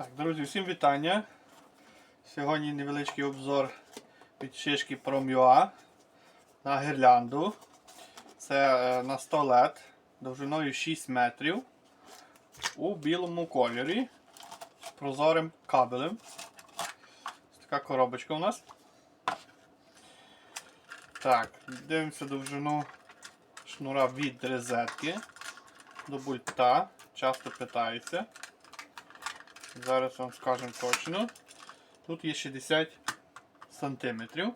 Так, друзі, всім вітання. Сьогодні невеличкий обзор від шишки Prom.ua на гірлянду. Це е, на 100 LED довжиною 6 метрів у білому кольорі з прозорим кабелем. Ось така коробочка у нас. Так, дивимося довжину шнура від розетки до пульта. Часто питається. Зараз вам скажемо точно. Тут є 60 сантиметрів.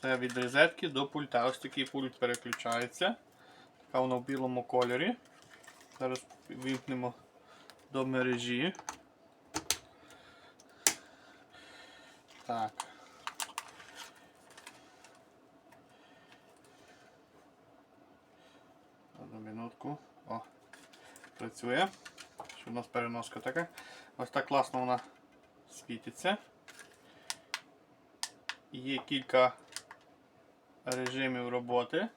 Це від розетки до пульта. Ось такий пульт переключається. Така воно в білому кольорі. Зараз вімкнемо до мережі. Так. Одну минутку. О, працює. Що у нас переноска така. Ось так класно вона світиться. Є кілька режимів роботи.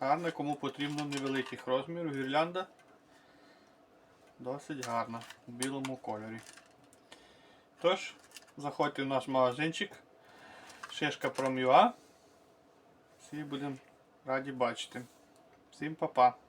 Гарна, кому потрібно невеликих розмірів. Гірлянда досить гарна у білому кольорі. Тож, заходьте в наш магазинчик. Шишка Prom.ua. Всі будемо раді бачити. Всім па-па.